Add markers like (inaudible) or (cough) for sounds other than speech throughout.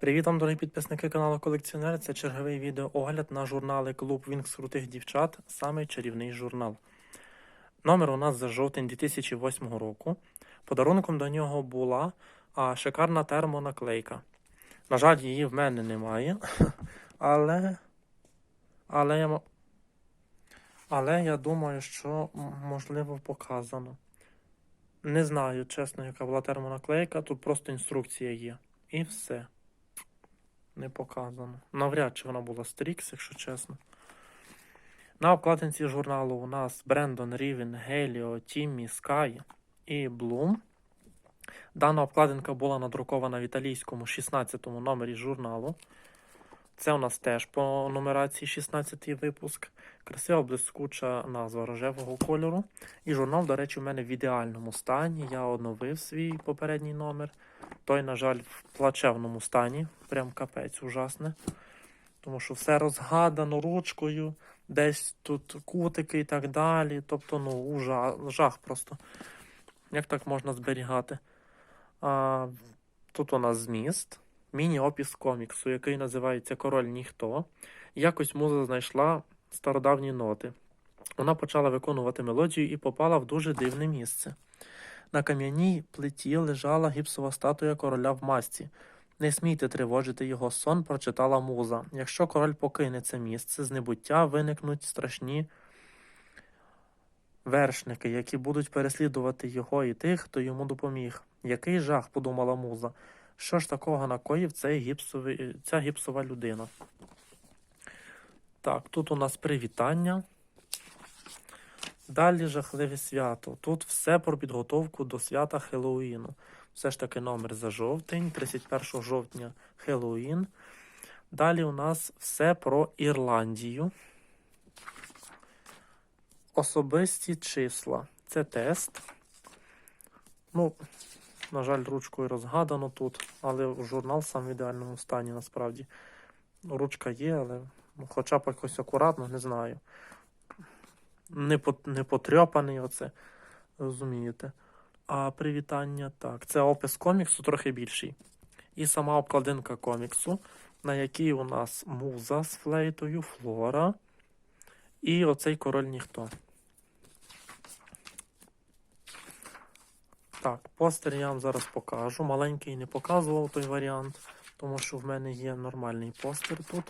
Привіт вам, дорогі підписники каналу Колекціонер. Це черговий відеоогляд на журнали Клуб Вінкс крутих дівчат, самий чарівний журнал. Номер у нас за жовтень 2008 року. Подарунком до нього була а, шикарна термонаклейка. На жаль, її в мене немає. (laughs) Але. Але я, але я думаю, що можливо показано. Не знаю, чесно, яка була термонаклейка. Тут просто інструкція є. І все. Не показано. Навряд чи вона була Стрікс, якщо чесно. На обкладинці журналу у нас Брендон, Рівен, Геліо, Тіммі, Скай і Блум. Дана обкладинка була надрукована в італійському 16 номері журналу. Це у нас теж по нумерації 16 випуск. Красива блискуча назва рожевого кольору. І журнал, до речі, у мене в ідеальному стані. Я оновив свій попередній номер. Той, на жаль, в плачевному стані. Прям капець ужасне. Тому що все розгадано ручкою, десь тут кутики і так далі. Тобто, ну, ужа, жах просто. Як так можна зберігати? А, тут у нас зміст, міні-опис коміксу, який називається Король Ніхто. Якось муза знайшла стародавні ноти. Вона почала виконувати мелодію і попала в дуже дивне місце. На кам'яній плиті лежала гіпсова статуя короля в масці. Не смійте тривожити його сон, прочитала муза. Якщо король покине це місце, з небуття виникнуть страшні вершники, які будуть переслідувати його і тих, хто йому допоміг. Який жах, подумала муза. Що ж такого накоїв цей гіпсовий, ця гіпсова людина? Так, тут у нас привітання. Далі жахливе свято. Тут все про підготовку до свята Хеллоуіну. Все ж таки номер за жовтень, 31 жовтня Хеллоуін. Далі у нас все про Ірландію. Особисті числа. Це тест. Ну, на жаль, ручкою розгадано тут, але журнал сам в ідеальному стані насправді. Ручка є, але ну, хоча б якось акуратно, не знаю. Не, по, не потрьопаний оце, розумієте. А привітання так. Це опис коміксу трохи більший. І сама обкладинка коміксу, на якій у нас муза з флейтою, флора. І оцей король ніхто. Так, постер я вам зараз покажу. Маленький не показував той варіант, тому що в мене є нормальний постер тут.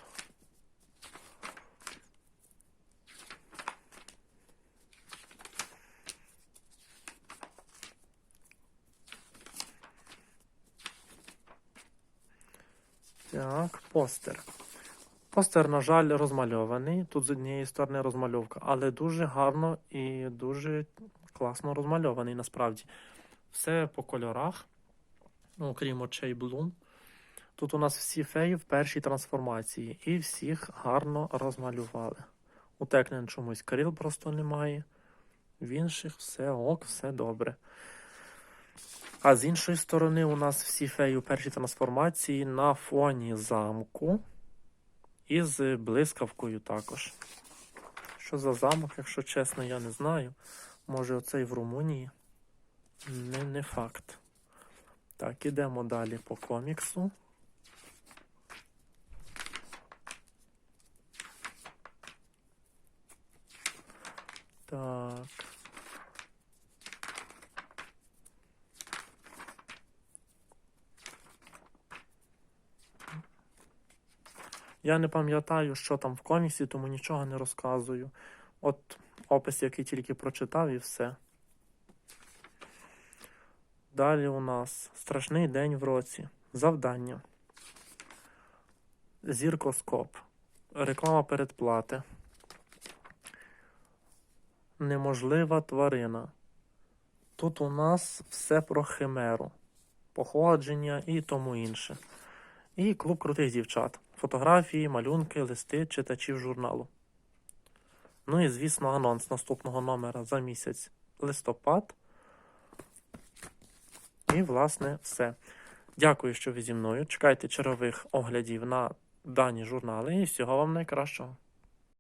Так, постер. Постер, на жаль, розмальований. Тут з однієї сторони розмальовка, але дуже гарно і дуже класно розмальований насправді. Все по кольорах, ну, окрім очей Bloom. Тут у нас всі феї в першій трансформації, і всіх гарно розмалювали. У Текнен чомусь крил просто немає. В інших все ок, все добре. А з іншої сторони, у нас всі феї у першій трансформації на фоні замку. І з блискавкою також. Що за замок, якщо чесно, я не знаю. Може, оцей в Румунії? Не, не факт. Так, ідемо далі по коміксу. Так. Я не пам'ятаю, що там в коміксі, тому нічого не розказую. От опис, який тільки прочитав, і все. Далі у нас страшний день в році. Завдання. Зіркоскоп. Реклама передплати. Неможлива тварина. Тут у нас все про химеру, походження і тому інше. І клуб крутих дівчат. Фотографії, малюнки, листи читачів журналу. Ну і, звісно, анонс наступного номера за місяць листопад. І, власне, все. Дякую, що ви зі мною. Чекайте чергових оглядів на дані журнали і всього вам найкращого.